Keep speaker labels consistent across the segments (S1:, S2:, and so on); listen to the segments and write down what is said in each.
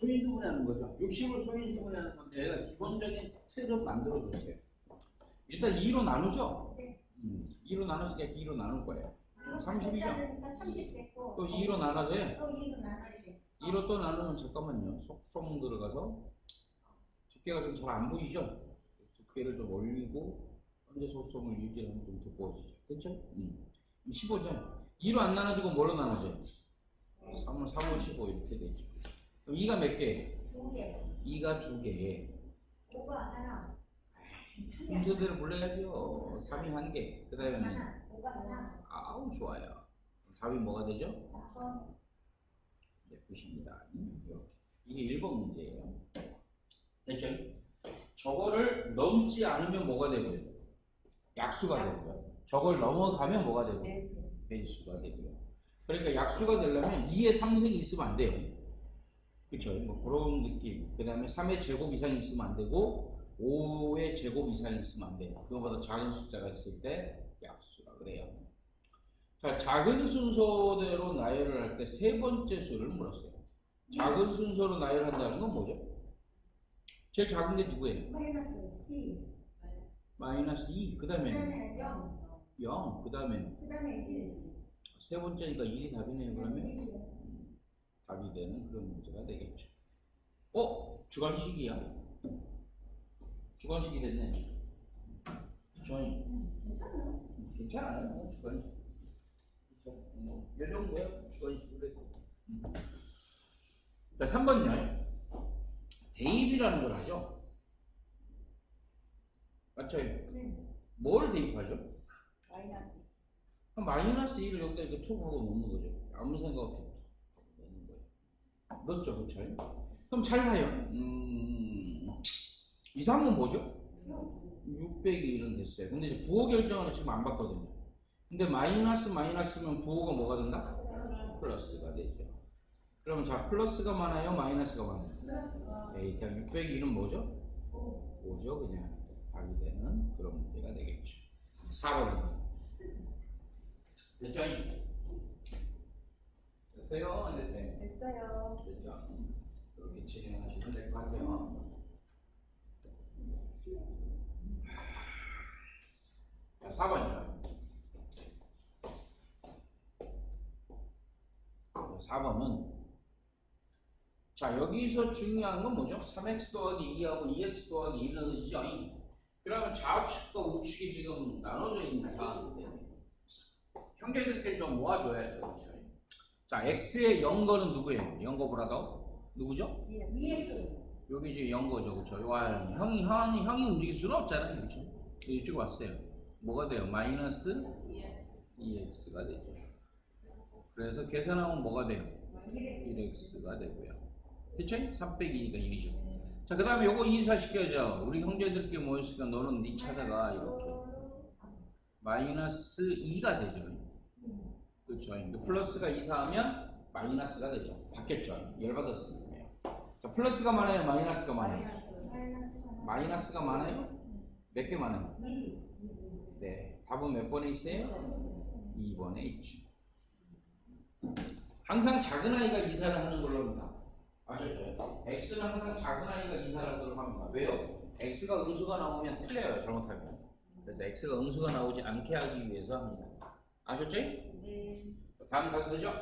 S1: 소인수분해하는 거죠. 60을 소인수분해하는 건데 얘가 기본적인 틀을 만들어 줬어요. 일단 2로 나누죠.
S2: 네.
S1: 음, 2로 나눴으니까 2로 나눌 거예요. 30 이죠?
S2: 일단은 30 됐고
S1: 또 2로 나눠져요.
S2: 또 2로 나눠야 돼.
S1: 2로 또 나누면 잠깐만요. 속성 들어가서 두께가 좀 잘 안 보이죠? 두께를 좀 올리고 현재 속성을 유지하면 좀 두꺼워지죠. 됐죠? 음. 15죠? 2로 안 나눠지고 뭘로 나눠져요? 3을 3, 5, 15 이렇게 되죠. 그럼 2가 몇 개?
S2: 두 개.
S1: 2가 두 개.
S2: 5가 하나.
S1: 순서대로 몰라야죠. 3이 한 개. 그 다음에
S2: 하나. 5가 하나.
S1: 아우 좋아요. 답이 뭐가 되죠?
S2: 4번.
S1: 네, 9입니다. 이렇게. 이게 1번 문제예요. 됐죠? 저거를 넘지 않으면 뭐가 되고요? 약수가 되고요. 저걸 넘어가면 뭐가 되고?
S2: 네.
S1: 배수가 되고요. 그러니까 약수가 되려면 2의 3승이 있으면 안 돼요. 그쵸? 뭐 그런 느낌. 그 다음에 3의 제곱 이상이 있으면 안 되고 5의 제곱 이상이 있으면 안 돼요. 그거보다 작은 숫자가 있을 때 약수라 그래요. 자, 작은 순서대로 나열을 할 때 세 번째 수를 물었어요. 작은 순서로 나열한다는 건 뭐죠? 제일 작은 게 누구예요?
S2: 마이너스 2.
S1: 마이너스 2. 그 다음에
S2: 그다음에 0.
S1: 0. 그 다음에
S2: 그다음에 1.
S1: 세 번째니까 1이 답이네요. 그러면
S2: 일.
S1: 답이 되는 그런 문제가 되겠죠. 어? 주관식이야? 주관식이 됐네. 주관식.
S2: 음, 괜찮아요.
S1: 괜찮아요. 뭐 주관식. 뭐, 요 정도야. 주관식으로 해도. 음. 자, 3번요. 대입이라는 걸 하죠. 맞죠?
S2: 네.
S1: 뭘 대입하죠?
S2: 마이너스.
S1: 마이너스 1을 여기다 이렇게 톡 하고 놓는 거죠. 아무 생각 없이. 넣었죠, 그쵸? 그럼 잘 봐요. 음, 이 사람은 뭐죠? 600이 1은 됐어요. 근데 이제 부호 결정을 지금 안 받거든요. 근데 마이너스 마이너스면 부호가 뭐가 된다? 플러스가 되죠. 그러면 자, 플러스가 많아요? 마이너스가 많아요? 에이, 그냥 600이 1은 뭐죠? 5죠, 그냥. 답이 되는 그런 문제가 되겠죠. 4번. 됐죠? 됐어요? 안 됐어요?
S2: 됐어요.
S1: 됐죠? 그렇게 진행하시면 될 것 같아요. 자, 4번이요. 4번은 자 여기서 중요한 건 뭐죠? 3x 더하기 2하고 2x 더하기 1은 이죠. 그러면 좌측과 우측이 지금 나눠져 있는 때문에 형제들끼리 좀 모아줘야죠. 그렇죠? 자 x의 0거는 누구예요? 0거 브라더? 누구죠?
S2: 2x.
S1: 여기 이제 0거죠. 그렇죠? 와, 형이, 형이, 형이 움직일 수는 없잖아요. 그렇죠? 이쪽으로 왔어요. 뭐가 돼요? 마이너스 2x가 되죠. 그래서 계산하면 뭐가 돼요? 1x가 되고요. 그쵸? 3 빼기니까 1이죠. 자, 그 다음에 요거 인사시켜줘. 우리 형제들끼리 모였으니까 너는 네 찾아가. 이렇게. 마이너스 2가 되죠. 그렇죠. 근데 플러스가 이사하면 마이너스가 되죠. 바뀌었죠. 열받았으니까요. 자, 플러스가 많아요? 마이너스가 많아요? 마이너스가 많아요? 몇 개 많아요? 네. 답은 몇 번에 있어요? 2번에 있죠. 항상 작은 아이가 이사를 하는 걸로 합니다. 아셨죠? X는 항상 작은 아이가 이사를 걸로 합니다. 왜요? X가 음수가 나오면 틀려요. 잘못하면. 그래서 X가 음수가 나오지 않게 하기 위해서 합니다. 아셨죠?
S2: 네.
S1: 다음 가도 되죠?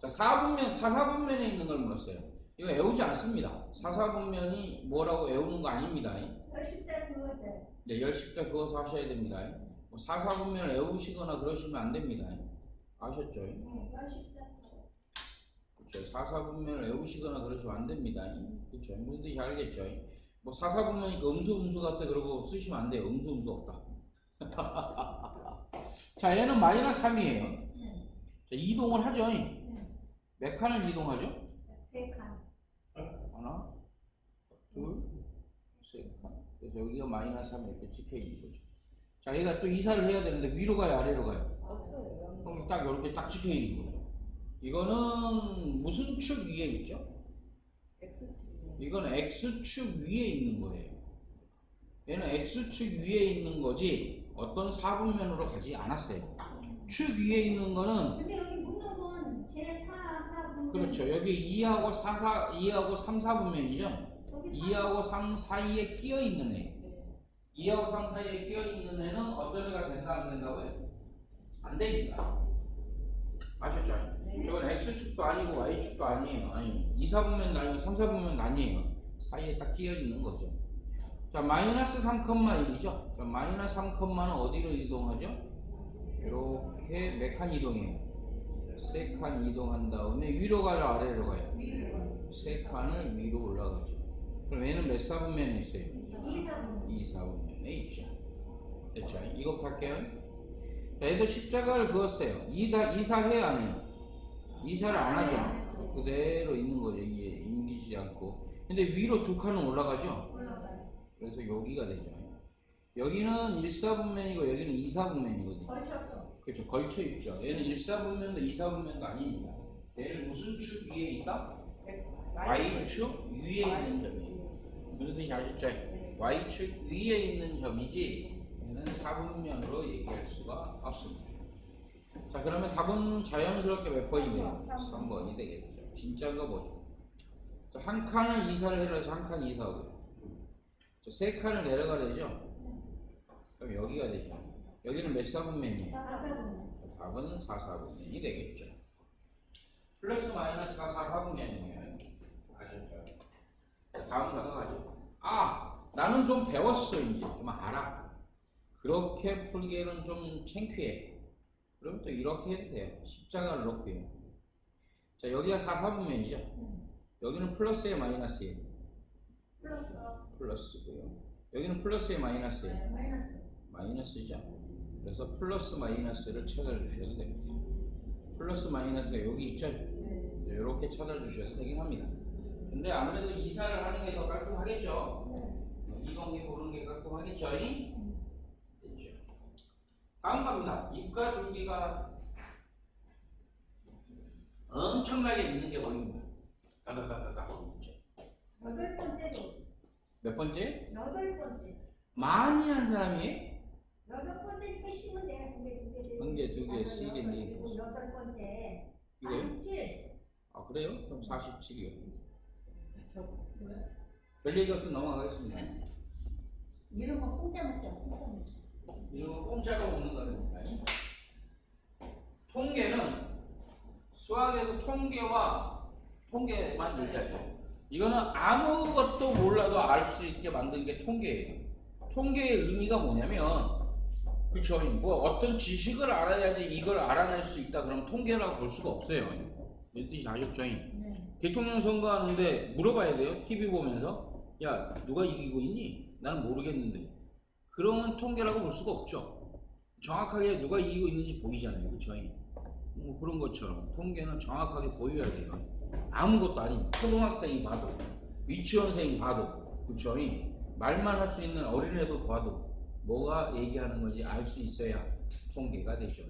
S1: 자, 4분면, 4, 4분면에 있는 걸 물었어요. 이거 외우지 않습니다. 4, 4분면이 뭐라고 외우는 거 아닙니다.
S2: 10자 그거 돼.
S1: 네, 열십자 그어서 하셔야 됩니다. 뭐 4, 4분면을 외우시거나 그러시면 안 됩니다. 아셨죠?
S2: 네, 10자.
S1: 그렇죠. 4, 4분면을 외우시거나 그러시면 안 됩니다. 그렇죠. 무슨 뜻인지 알겠죠? 뭐 4, 4분면이니까 음수, 음수 같아 그러고 쓰시면 안 돼요. 음수, 음수 없다. 자, 얘는 마이너스 3이에요.
S2: 네.
S1: 자, 이동을 하죠. 몇 칸을 이동하죠?
S2: 세 칸.
S1: 하나, 둘, 셋 칸. 그래서 여기가 마이너스 3 이렇게 찍혀 있는 거죠. 자, 얘가 또 이사를 해야 되는데 위로 가요, 아래로 가요? 그럼 딱 이렇게 딱 찍혀 있는 거죠. 이거는 무슨 축 위에 있죠? 이건 X축 위에 있는 거예요. 얘는 X축 위에 있는 거지 어떤 사분면으로 가지 않았어요. 축 위에 있는 거는
S2: 근데 여기 묻는 건 제4, 4분 문제.
S1: 그렇죠. 여기 2하고 4, 4, 2하고 3, 4분면이죠. 2하고 3 사이에 끼어 있는 애. 2하고 3 사이에 끼어 있는 애는 어떤 애가 된다 안 된다고요? 안 됩니다. 아셨죠?
S2: 네.
S1: 저건 x축도 아니고 y축도 아니에요. 아니 2, 4분면 아니고 3, 4분면 아니에요. 사이에 딱 끼어 있는 거죠. 자 마이너스 3,1이죠. 자 마이너스 3,는 어디로 이동하죠? 이렇게 몇칸 이동해요? 세 칸 이동한 다음에 위로 가요 아래로 가요? 세 칸을 위로 올라가죠. 그럼 얘는 몇 사분면에 있어요?
S2: 2, 3.
S1: 2, 4분면에 있죠. 됐죠? 이거부터 할게요. 자, 얘도 십자가를 그었어요. 이다, 이사해 안 해요? 이사를 안 하죠. 그대로 있는 거죠. 이게 임기지 않고. 근데 위로 두 칸은 올라가죠. 그래서 여기가 되죠. 여기는 1사분면이고 여기는 2사분면이거든요.
S2: 걸쳤어.
S1: 그렇죠. 걸쳐 있죠. 얘는 1사분면도 2사분면도 아닙니다. 얘는 무슨 축 위에 있다? Y축 위에 있는 점이에요. 무슨 뜻이 아셨죠?
S2: 네.
S1: Y축 위에 있는 점이지 얘는 4분면으로 얘기할 수가 없습니다. 자 그러면 답은 자연스럽게 몇 번이 돼요?
S2: 삼 번.
S1: 3번이 되겠죠. 진짜가 뭐죠? 자, 한 칸을 이사를 해서 한 칸 이사하고요. 자, 세 칸을 내려가야죠. 그럼 여기가 되죠. 여기는 몇 사분면이에요?
S2: 4, 4분.
S1: 답은 4, 4분면이 되겠죠. 플러스 마이너스가 4, 4분면이에요. 아셨죠? 자, 다음 넘어가죠. 아, 나는 좀 배웠어 이제 좀 알아. 그렇게 풀기에는 좀 창피해. 그럼 또 이렇게 해도 돼요. 십자가를 넣고요. 자, 여기가 4, 4분면이죠. 여기는 플러스에 마이너스에
S2: 플러스.
S1: 플러스고요. 여기는 플러스에 마이너스에
S2: 네, 마이너스.
S1: 마이너스죠. 그래서 플러스 마이너스를 찾아주셔도 됩니다. 플러스 마이너스가 여기 있죠.
S2: 네.
S1: 이렇게 찾아주셔도 되긴 합니다. 근데 아무래도 이사를 하는 게 더 깔끔하겠죠.
S2: 네.
S1: 이동이 보는 게 깔끔하겠죠. 됐죠. 다음 갑니다. 입과 줄기가 엄청나게 있는 게 보입니다. 다다다다다.
S2: 여덟 번째도.
S1: 몇 번째?
S2: 여덟 번째.
S1: 많이 한 사람이
S2: 여덟 번째니까 쉬면 돼. 두 개, 두 개.
S1: 한 개, 두 개,
S2: 아,
S1: 세 개,
S2: 여덟
S1: 네 개.
S2: 번째. 여덟 번째.
S1: 이거요?
S2: 47.
S1: 아 그래요? 그럼 47이요.
S2: 저,
S1: 별 얘기 없으면 넘어가겠습니다.
S2: 이런 거 공짜 먹자. 공짜 먹자.
S1: 이런 건 공짜로 먹는 거니까. 통계는 수학에서 통계와 통계만 얘기하죠. 이거는 아무것도 몰라도 알 수 있게 만든 게 통계예요. 통계의 의미가 뭐냐면, 그쵸. 뭐 어떤 지식을 알아야지 이걸 알아낼 수 있다. 그럼 통계라고 볼 수가 없어요. 무슨 뜻이 아셨죠?
S2: 네.
S1: 대통령 선거하는데 물어봐야 돼요. TV 보면서. 야, 누가 이기고 있니? 나는 모르겠는데. 그러면 통계라고 볼 수가 없죠. 정확하게 누가 이기고 있는지 보이잖아요. 그쵸? 뭐 그런 것처럼 통계는 정확하게 보여야 돼요. 아무것도 아닌 초등학생이 봐도, 유치원생이 봐도, 그쵸? 말만 할 수 있는 어린애도 봐도 뭐가 얘기하는 건지 알 수 있어야 통계가 되죠.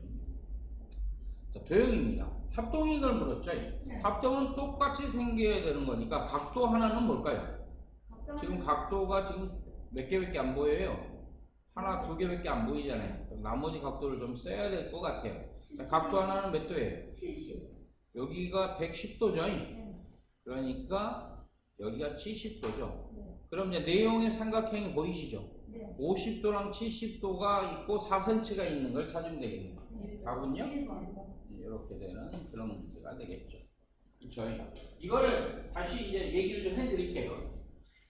S1: 자, 도형입니다. 합동이익을 물었죠?
S2: 네.
S1: 합동은 똑같이 생겨야 되는 거니까 각도 하나는 뭘까요?
S2: 각도는
S1: 지금 각도가 지금 몇 개밖에 안 보여요. 하나, 두 개밖에 안 보이잖아요. 나머지 각도를 좀 써야 될 것 같아요. 자, 각도 하나는 몇 도예요?
S2: 70.
S1: 여기가 110도죠.
S2: 네.
S1: 그러니까 여기가 70도죠.
S2: 네.
S1: 그럼 이제 내용의 삼각형이 보이시죠?
S2: 네.
S1: 50도랑 70도가 있고 4cm가 있는 걸 찾으면 되겠네요.
S2: 네.
S1: 답은요?
S2: 1번.
S1: 이렇게 되는 그런 문제가 되겠죠. 그쵸? 이거를 다시 이제 얘기를 좀 해드릴게요.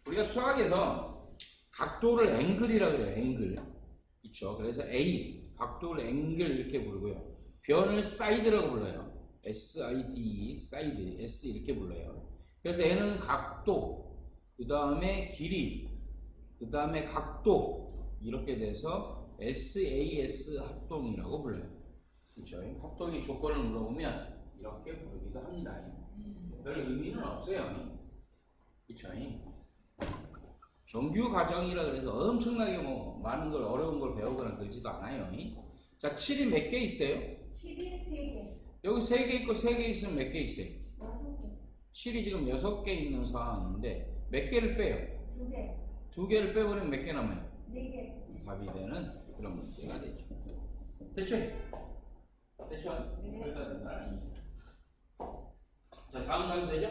S1: 우리가 수학에서 각도를 앵글이라고 그래요. 앵글. 그쵸? 그래서 A, 각도를 앵글 이렇게 부르고요. 변을 사이드라고 불러요. S-I-D, 사이드, S 이렇게 불러요. 그래서 얘는 각도, 그 다음에 길이, 그 다음에 각도 이렇게 돼서 SAS 합동이라고 불러요. 그렇죠. 합동의 조건을 물어보면 이렇게 부르기도 합니다. 별 의미는 없어요. 그렇죠. 정규 과정이라 그래서 엄청나게 뭐 많은 걸 어려운 걸 배우거나 그러지도 않아요. 자, 7이 몇 개 있어요?
S2: 7이 3개.
S1: 여기 3개 있고 3개 있으면 몇 개 있어요?
S2: 6개.
S1: 7이 지금 6개 있는 상황인데 몇 개를 빼요?
S2: 2개.
S1: 두 개를 빼버리면 몇 개 남아요?
S2: 4개.
S1: 답이 되는 그런 문제가 되죠. 됐죠? 됐죠?
S2: 네.
S1: 일단은 아니죠. 자, 다음 가도 되죠?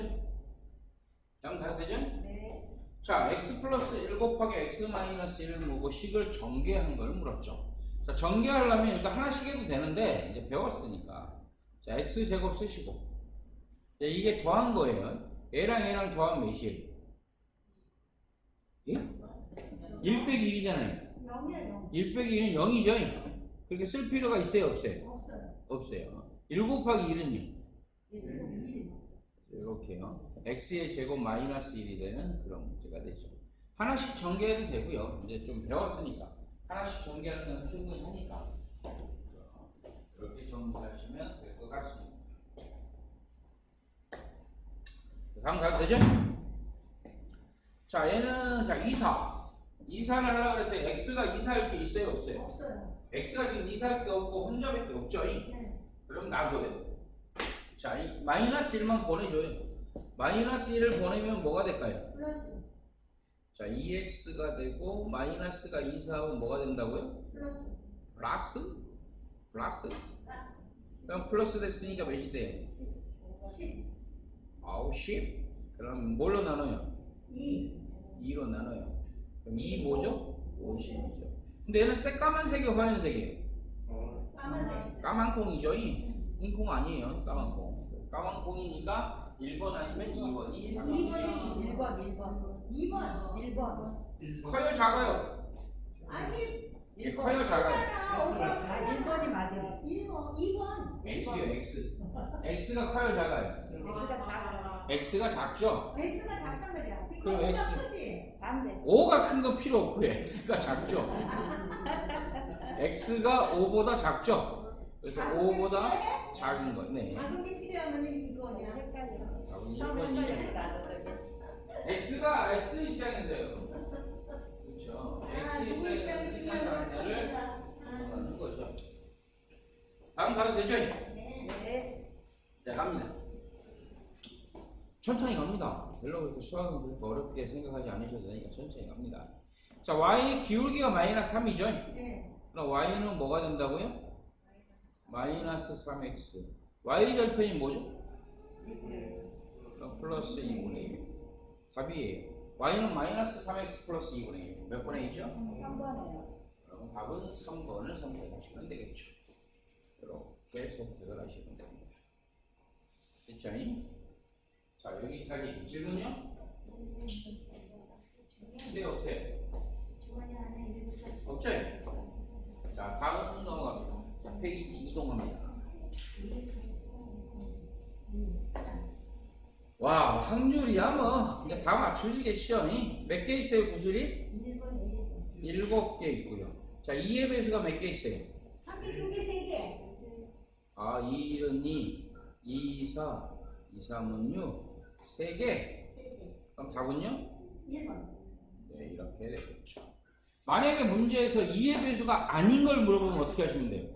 S1: 다음 가도 되죠?
S2: 네.
S1: 자, x 플러스 1 곱하기 x 마이너스 1을 물고 식을 전개한 걸 물었죠. 자, 전개하려면 이거 하나씩 해도 되는데 이제 배웠으니까 자, x 제곱 쓰시고 자, 이게 더한 거예요. 얘랑 얘랑 더하면 몇이에요? 예? 1 빼기 1이잖아요.
S2: 영이야 영.
S1: 1 빼기 1은 0이죠. 그렇게 쓸 필요가 있어요, 없어요?
S2: 없어요.
S1: 없어요. 1 곱하기 1은요?
S2: 일곱 일.
S1: 이렇게요. x의 제곱 마이너스 1이 되는 그런 문제가 되죠. 하나씩 전개해도 되고요. 이제 좀 배웠으니까 하나씩 전개하는 건 충분히 하니까 이렇게 정리하시면 될 것 같습니다. 다음 가도 되죠? 자, 얘는 자 이사 이사를 하려고 할때 x가 이사할 게 있어요, 없어요?
S2: 없어요.
S1: x가 지금 이사할 게 없고 혼잡할 게 없죠.
S2: 네.
S1: 그럼 놔둬요. 자, 이 마이너스 1만 보내줘요. 마이너스 1을 보내면 뭐가 될까요?
S2: 플러스
S1: 자, 2x가 되고 마이너스가 2, 4하면 뭐가 된다고요?
S2: 플러스
S1: 플러스? 플러스? 그럼 플러스 됐으니까 몇이 돼요?
S2: 10.
S1: 아우 10? 그럼 뭘로 나눠요?
S2: 2.
S1: 2로 나눠요. 그럼 2 뭐죠? 50이죠. 근데 얘는 새 까만색이 화연색이에요.
S2: 까만색.
S1: 까만 콩이죠? 이? 흰콩 아니에요. 까만 콩. 까만 콩이니까 1번 아니면 2번이
S2: 2번이 1번 1번. 2번 1번.
S1: 커요 작아요?
S2: 아니
S1: 예, 커요 작아요?
S2: 아,
S3: 1번이 맞아요.
S2: 1번 2번.
S1: X요 X X가 커요 작아요?
S3: X가 작아.
S1: X가 작죠?
S2: X가 작단 말이야.
S1: 그럼
S2: 그럼
S1: X.
S2: X. 크지?
S3: 반대.
S1: 5가 큰거 필요 없고요 X가 작죠? X가 5보다 작죠? 그래서
S2: 작은 게
S1: 5보다
S2: 필요해?
S1: 작은 거 네.
S2: 작은 게 필요하면 2번이야.
S3: 헷갈려.
S1: 답은
S3: 처음
S1: 1번이죠
S3: 헷갈렸어.
S1: X가 X 입장에서요 그렇죠 X
S2: 누구
S1: 입장에서
S2: 입장이
S1: 상태를
S2: 중요한
S1: 하는 거죠 다음 가도 되죠?
S2: 네.
S3: 네.
S1: 자 갑니다 천천히 갑니다 별로 그렇게 수학은 그렇게 어렵게 생각하지 않으셔도 되니까 천천히 갑니다 자 y의 기울기가 마이너스 3이죠
S2: 네.
S1: 그럼 y는 뭐가 된다고요? 마이너스 3x y 절편이 뭐죠? 그럼 플러스 2분의 1 답이에요 y는 마이너스 3x 플러스 2분의 1 몇 번의 2죠?
S3: 3번이에요.
S1: 그럼 답은 3번을 선택하시면 되겠죠 이렇게 선택을 하시면 됩니다 됐죠? 자 여기까지 질문요? 네 없어요. 없죠? 자 다음 넘어갑니다 자 페이지 이동합니다 와 확률이야 뭐 이게 다 맞추시겠죠? 몇개 있어요 구슬이?
S2: 1번 1번.
S1: 일곱 개 있고요 자 2의 배수가 몇 개 있어요?
S2: 한 개, 두 개, 세 개.
S1: 아 2은 2 2, 4 2, 3은 6 3개
S2: 세 개.
S1: 그럼 답은요?
S2: 1번.
S1: 네 이렇게 되겠죠 만약에 문제에서 2의 배수가 아닌 걸 물어보면 어떻게 하시면 돼요?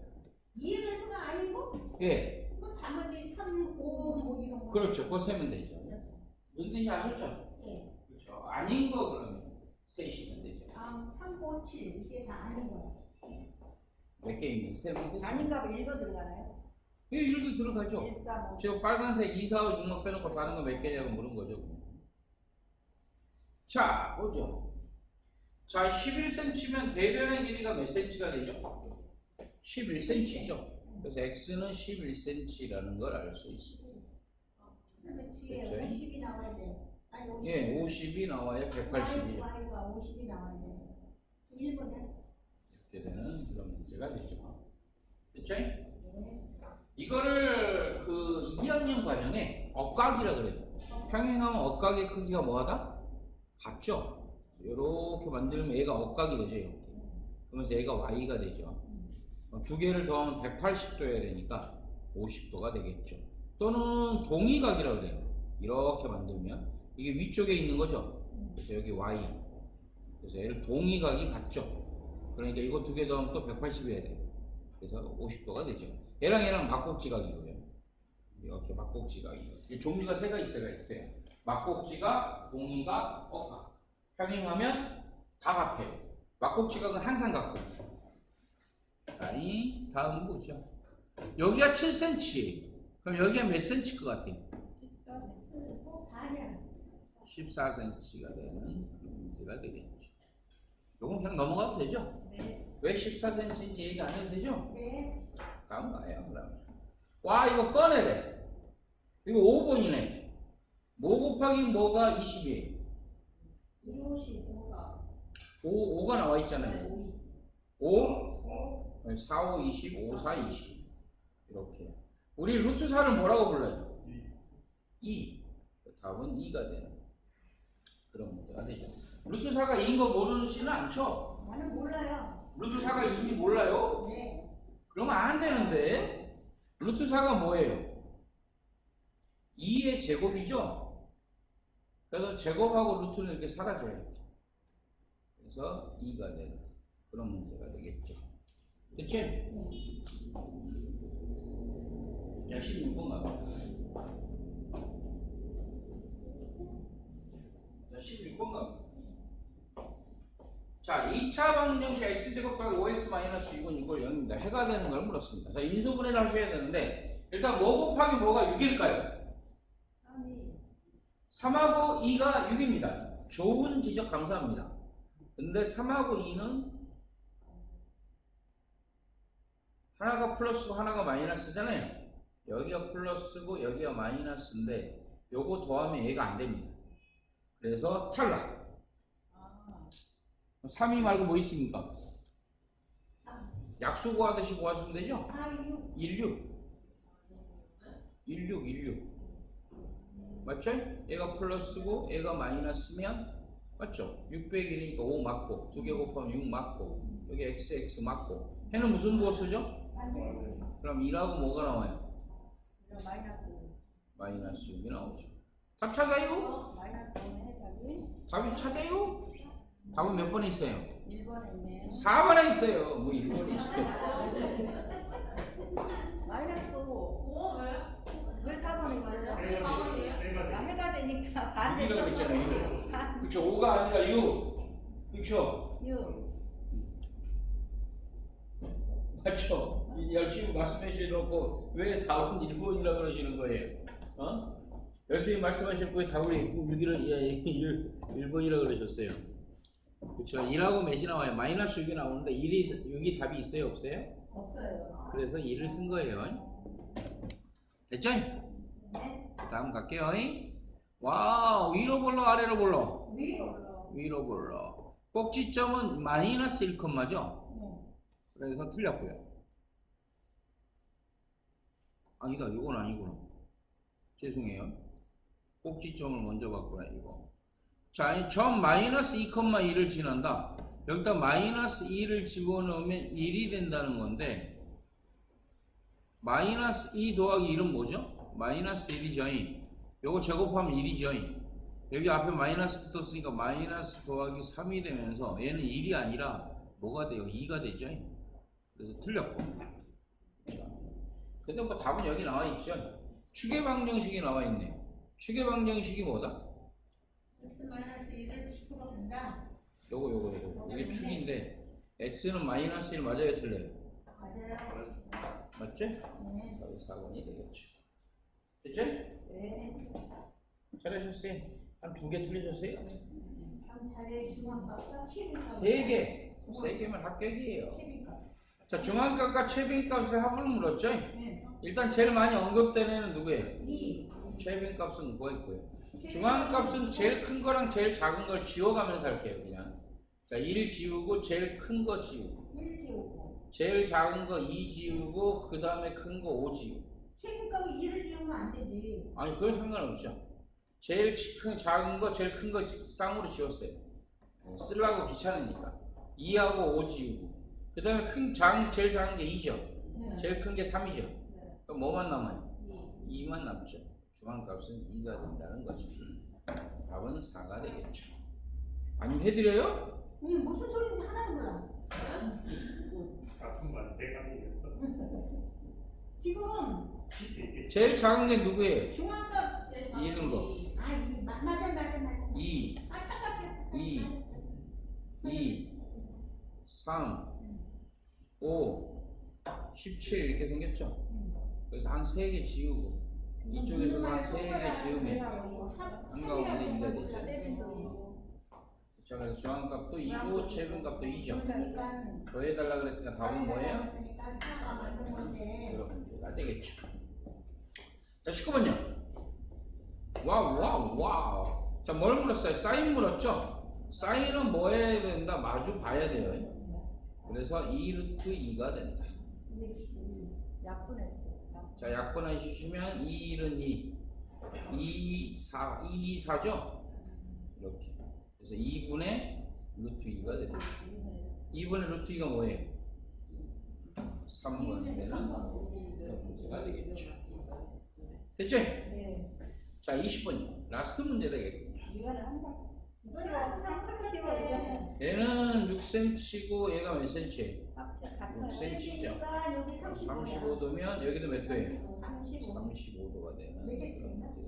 S2: 2의 배수가 아니고 예뭐 나머지 3, 5, 뭐 이런 거.
S1: 그렇죠 그거 세면 되죠 무슨 뜻이 아셨죠?
S2: 예.
S1: 그렇죠 아닌 거 그러면 세시면 되죠
S2: 아, 3, 5, 7 이게 다 아닌 거야.
S1: 몇개 있는지 세면 되죠
S3: 아닌가 봐. 1번 들어가나요?
S1: 예, 1도 들어가죠
S3: 1, 4, 5.
S1: 지금 빨간색 2, 4, 5, 6만 빼놓고 다른 거 몇 개냐고 물은 거죠. 자, 보죠. 자, 11cm면 대변의 길이가 몇 cm가 되죠? 11cm죠. 그래서 x는 11cm라는 걸 알 수 있습니다.
S2: 그러면 뒤에
S1: 그렇죠.
S2: 50이 나와야 돼. 아니 50.
S1: 예, 50이 나와야 180이죠.
S2: Y가 50이 나와야 돼. 1번이야.
S1: 이렇게 되는 그런 문제가 되죠. 그렇죠?
S2: 네.
S1: 이거를 그 2학년 과정에 억각이라 그래요. 평행하면 억각의 크기가 뭐하다? 같죠? 이렇게 만들면 얘가 억각이 되죠. 이렇게. 그러면서 얘가 y가 되죠. 어, 두 개를 더하면 180도여야 되니까 50도가 되겠죠. 또는 동의각이라고 그래요. 이렇게 만들면 이게 위쪽에 있는 거죠. 그래서 여기 y. 그래서 얘를 동의각이 같죠. 그러니까 이거 두 개 더하면 또 180이어야 돼요. 그래서 50도가 되죠. 얘랑 얘랑 막곡지각이고요. 이렇게 막곡지각이에요. 이 종류가 세 가지 세가 있어요. 막곡지각, 동의각, 억각. 평행하면 다 같아요. 막곡지각은 항상 같고. 자, 이 다음 보죠. 여기가 7cm. 그럼 여기가 몇 cm 것 같아요?
S2: 어, 반이야.
S1: 14cm가 되는 그런 문제가 되겠죠. 요건 그냥 넘어가도 되죠?
S3: 네.
S1: 왜 14cm인지 얘기 안 해도 되죠?
S2: 네.
S1: 다음 가요, 그럼. 와, 이거 꺼내래. 이거 5번이네. 뭐 곱하기 뭐가 20이에요?
S2: 250, 54.
S1: 5, 5가 나와 있잖아요. 5,
S2: 5.
S1: 4, 5, 20, 5, 4, 20. 이렇게. 우리 루트 4를 뭐라고 불러요? 2. 답은 2가 되는 그런 문제가 되죠. 루트 4가 2인 거 모르시는 않죠?
S2: 나는 몰라요.
S1: 루트 4가 2인지 몰라요?
S2: 네.
S1: 그러면 안 되는데 루트 4가 뭐예요? 2의 제곱이죠? 그래서 제곱하고 루트는 이렇게 사라져야 돼. 그래서 2가 되는 그런 문제가 되겠죠. 됐지? 자, 16번 가봐. 16번 가봐. 자, 2차 방정식 x제곱 더하기 5x 마이너스 6은 이걸 0입니다. 해가 되는 걸 물었습니다. 자, 인수분해를 하셔야 되는데 일단 뭐 곱하기 뭐가 6일까요? 3하고 2가 6입니다. 좋은 지적 감사합니다. 근데 3하고 2는 하나가 플러스고 하나가 마이너스잖아요. 여기가 플러스고 여기가 마이너스인데 요거 더하면 얘가 안 됩니다. 그래서 탈락. 3이 말고 뭐 있습니까? 약수 구하듯이 구하시면 되죠?
S2: 4, 6.
S1: 16 16 16 맞죠? 얘가 플러스고 얘가 마이너스면 맞죠? 600이니까 5 맞고 두 개 곱하면 6 맞고 여기 x x 맞고 해는 무슨 부호 쓰죠? 그럼 2라고 뭐가 나와요?
S3: 마이너스
S1: 6이 나오죠 답 찾아요?
S3: 어, 마이너스 5는 해석이
S1: 답이 찾아요? 답은 몇 번에 있어요?
S3: 1번에 있네요.
S1: 4번에 있어요 뭐 1번에 있어요
S3: 마이너스 5.
S2: 어, 왜?
S3: 왜 4번에 있어요?
S2: 왜 4번이에요?
S3: 아, 해가 되니까 반대.
S1: 6이라고 했잖아요 6 그쵸 5가 아니라 6 그쵸
S3: 6.
S1: 맞죠? 열심히 말씀해 주셔놓고 왜 답은 1번이라고 그러시는 거예요? 어? 열심히 말씀하셨고 왜 답을 6이라, 1번이라고 그러셨어요? 그쵸? 2라고 몇이 나와요? 마이너스 6이 나오는데 1이, 6이 답이 있어요? 없어요?
S2: 없어요.
S1: 그래서 1을 쓴 거예요. 됐죠?
S2: 네.
S1: 다음 갈게요. 와우, 위로 볼러, 아래로 볼러?
S2: 위로.
S1: 위로 볼러. 꼭지점은 마이너스 1컴마죠?
S2: 네.
S1: 그래서 틀렸고요. 아니다, 이건 아니구나. 죄송해요. 꼭지점을 먼저 바꾸야 이거. 자, 이점 마이너스 2,2를 지난다. 여기다 마이너스 2를 집어넣으면 1이 된다는 건데 마이너스 2 더하기 1은 뭐죠? 마이너스 1이죠. 요거 제곱하면 1이죠. 여기 앞에 마이너스 붙었으니까 마이너스 더하기 3이 되면서 얘는 1이 아니라 뭐가 돼요? 2가 되죠. 그래서 틀렸고. 자, 근데 뭐 답은 여기 나와 있죠. 추계 방정식이 나와 있네요. 추계 방정식이 뭐다?
S2: x 마이너스 1을 10% 된다.
S1: 요거 요거 요거. 이게 축인데 x는 마이너스 1 맞아요, 틀려요?
S2: 맞아요.
S1: 맞죠?
S2: 네.
S1: 여기 4번이 되겠죠. 됐죠?
S3: 네.
S1: 잘하셨어요. 한 두 개 틀리셨어요?
S2: 참 잘해 중앙값과 최빈값.
S1: 세 개. 세 개면 합격이에요. 자, 중앙값과 최빈값의 합을 물었죠?
S2: 네.
S1: 일단 제일 많이 언급된 애는 누구예요?
S2: 2.
S1: 최빈 값은 구했고요. 중앙 값은 제일 큰 거랑 제일 작은 걸 지워가면서 할게요, 그냥. 자, 1 지우고 제일 큰 거 지우고.
S2: 1 띄우고.
S1: 제일 작은 거 2 지우고 그 다음에 큰 거 5 지우고.
S2: 최빈값이 2를 띄우면 안 되지.
S1: 아니 그건 상관없죠. 제일 치- 큰 작은 거 제일 큰 거 쌍으로 지웠어요. 어, 쓰려고 귀찮으니까. 2하고 5 지우고. 그 다음에 큰 작은 제일 작은 게 2죠.
S2: 네.
S1: 제일 큰 게 3이죠.
S2: 네.
S1: 그럼 뭐만 남아요?
S2: 2.
S1: 2만 남죠. 중앙값은 2가 된다는 거죠. 답은 4가 되겠죠. 아니면 해드려요?
S2: 음, 무슨 소리인지 하나도 몰라.
S4: 같은 말 내가 모르겠어.
S2: 지금
S1: 제일 작은 게 누구예요?
S2: 중앙값
S1: 이는 거.
S2: 아, 이 마- 맞아 맞아 맞아.
S1: 2,
S2: 아, 착각했어.
S1: 이. 2, 3, 5, 17 이렇게 생겼죠.
S2: 음.
S1: 그래서 한 3개 지우고 이쪽에서도 한세개 지으면 한가운데 이가 되죠. 자 그래서 중앙값도 2고 최근값도 2죠.
S2: 그러니까
S1: 더해달라 그랬으니까 답은 뭐예요? 그럼 문제가 되겠죠. 자 19번요. 와우 와우 와우. 자뭘 물었어요? 사인 물었죠? 사인은 뭐 해야 된다? 마주 봐야 돼요. 그래서 2루트 2가 된다.
S3: 약분했어.
S1: 자 약분해 주시면 2는 2, 2, 4, 2, 4죠? 이렇게. 그래서 2분의 루트 2가 됩니다. 2분의 루트 2가 뭐예요? 3분 되는 문제가 되겠죠. 됐죠?
S3: 네.
S1: 자 20번이요. 라스트 문제 되겠군요. 얘는 6cm고 얘가 몇 cm예요?
S3: 합체 같아요.
S1: 6cm 죠.
S2: 그러니까 여기 35야.
S1: 35도면 여기도 몇 도예요?
S2: 35.
S1: 35도가 되는 그런 되겠죠.